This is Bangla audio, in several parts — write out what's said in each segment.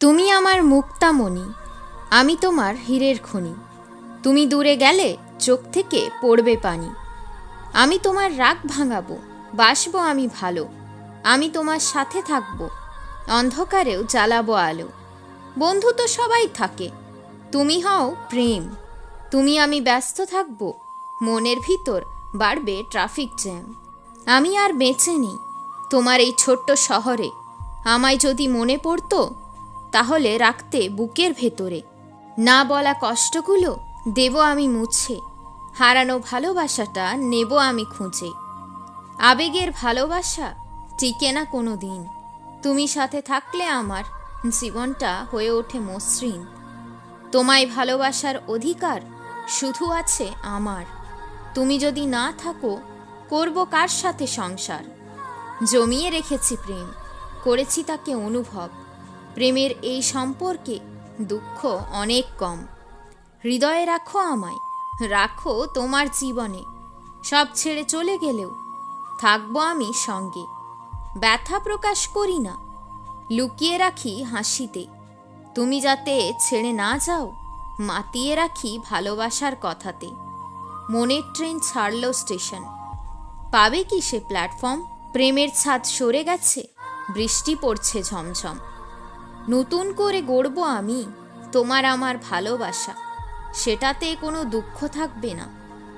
তুমি আমার মুক্তামণি, আমি তোমার হীরের খনি। তুমি দূরে গেলে চোখ থেকে পড়বে পানি। আমি তোমার রাগ ভাঙাবো, বাসবো আমি ভালো। আমি তোমার সাথে থাকব, অন্ধকারেও জ্বালাবো আলো। বন্ধু তো সবাই থাকে, তুমি হও প্রেম। তুমি আমি ব্যস্ত থাকব, মনের ভিতর বাড়বে ট্রাফিক জ্যাম। আমি আর বেঁচে নেই, তোমার এই ছোট্ট শহরে। আমায় যদি মনে পড়তো তাহলে রাখতে বুকের ভেতরে। না বলা কষ্টগুলো দেব আমি মুছে, হারানো ভালোবাসাটা নেব আমি খুঁজে। আবেগের ভালোবাসা টিকে না কোনো দিন তুমি সাথে থাকলে আমার জীবনটা হয়ে ওঠে মসৃণ। তোমায় ভালোবাসার অধিকার শুধু আছে আমার। তুমি যদি না থাকো, করব কার সাথে সংসার? জমিয়ে রেখেছি প্রেম, করেছি তাকে অনুভব। প্রেমের এই সম্পর্কে দুঃখ অনেক কম। হৃদয়ে রাখো আমায়, রাখো তোমার জীবনে। সব ছেড়ে চলে গেলেও থাকব আমি সঙ্গে। ব্যথা প্রকাশ করি না, লুকিয়ে রাখি হাসিতে। তুমি যাতে ছেড়ে না যাও, মাতিয়ে রাখি ভালোবাসার কথাতে। মনের ট্রেন ছাড়ল স্টেশন। পাবে কি সে প্ল্যাটফর্ম? প্রেমের ছাদ সরে গেছে, বৃষ্টি পড়ছে ঝমঝম। নতুন করে গড়ব আমি, তোমার আমার ভালোবাসা। সেটাতে কোনো দুঃখ থাকবে না,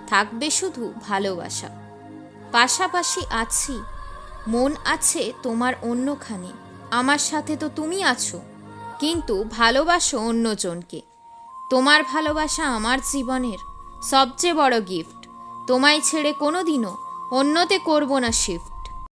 থাকবে শুধু ভালোবাসা। পাশাপাশি আছি, মন আছে তোমার অন্যখানে, আমার সাথে তো তুমি আছো, কিন্তু ভালোবাসো অন্যজনকে। তোমার ভালোবাসা আমার জীবনের সবচেয়ে বড় গিফট তোমায় ছেড়ে কোনো দিনও অন্যতে করব না শিফট